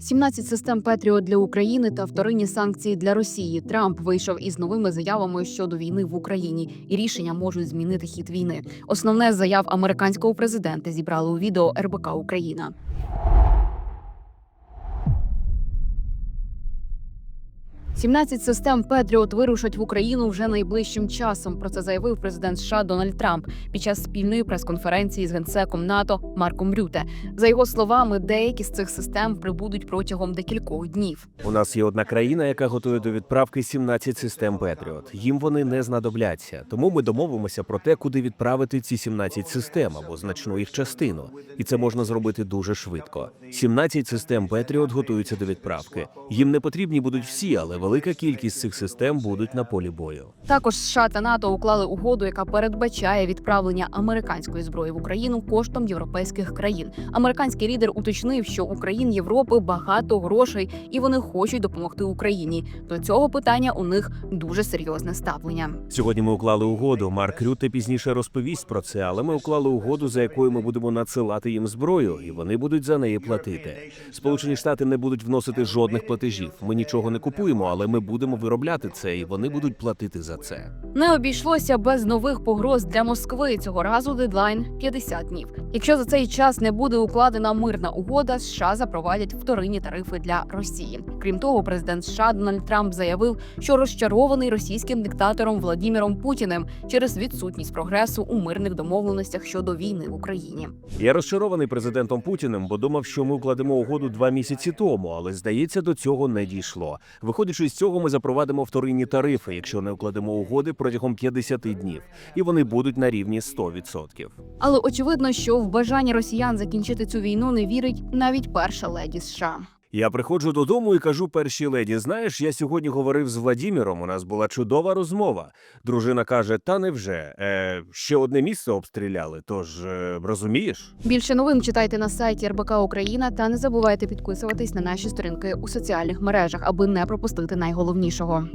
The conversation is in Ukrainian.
17 систем Петріо для України та вторинні санкції для Росії. Трамп вийшов із новими заявами щодо війни в Україні, і рішення можуть змінити хід війни. Основне заяв американського президента зібрали у відео РБК Україна. «17 систем Петріот вирушать в Україну вже найближчим часом. Про це заявив президент США Дональд Трамп під час спільної прес-конференції з генсеком НАТО Марком Рюте. За його словами, деякі з цих систем прибудуть протягом декількох днів. У нас є одна країна, яка готує до відправки 17 систем Петріот. Їм вони не знадобляться. Тому ми домовимося про те, куди відправити ці 17 систем або значну їх частину. І це можна зробити дуже швидко. 17 систем Петріот готуються до відправки. Їм не потрібні будуть всі, але велика кількість цих систем будуть на полі бою. Також США та НАТО уклали угоду, яка передбачає відправлення американської зброї в Україну коштом європейських країн. Американський лідер уточнив, що у країн Європи багато грошей, і вони хочуть допомогти Україні. До цього питання у них дуже серйозне ставлення. Сьогодні ми уклали угоду. Марк Рюте пізніше розповість про це, але ми уклали угоду, за якою ми будемо надсилати їм зброю, і вони будуть за неї платити. Сполучені Штати не будуть вносити жодних платежів. Ми нічого не купуємо, але ми будемо виробляти це, і вони будуть платити за це. Не обійшлося без нових погроз для Москви. Цього разу дедлайн 50 днів. Якщо за цей час не буде укладена мирна угода, США запровадять вторинні тарифи для Росії. Крім того, президент США Дональд Трамп заявив, що розчарований російським диктатором Владіміром Путіним через відсутність прогресу у мирних домовленостях щодо війни в Україні. Я розчарований президентом Путіним, бо думав, що ми укладемо угоду два місяці тому, але здається, до цього не дійшло. Виходячи з цього, ми запровадимо вторинні тарифи, якщо не укладемо угоди протягом 50 днів, і вони будуть на рівні 100%. Але очевидно, що в бажанні росіян закінчити цю війну не вірить навіть перша леді США. Я приходжу додому і кажу першій леді: знаєш, я сьогодні говорив з Владіміром. У нас була чудова розмова. Дружина каже: Та невже? Е, ще одне місце обстріляли. Тож е, розумієш? Більше новин читайте на сайті РБК Україна та не забувайте підписуватись на наші сторінки у соціальних мережах, аби не пропустити найголовнішого.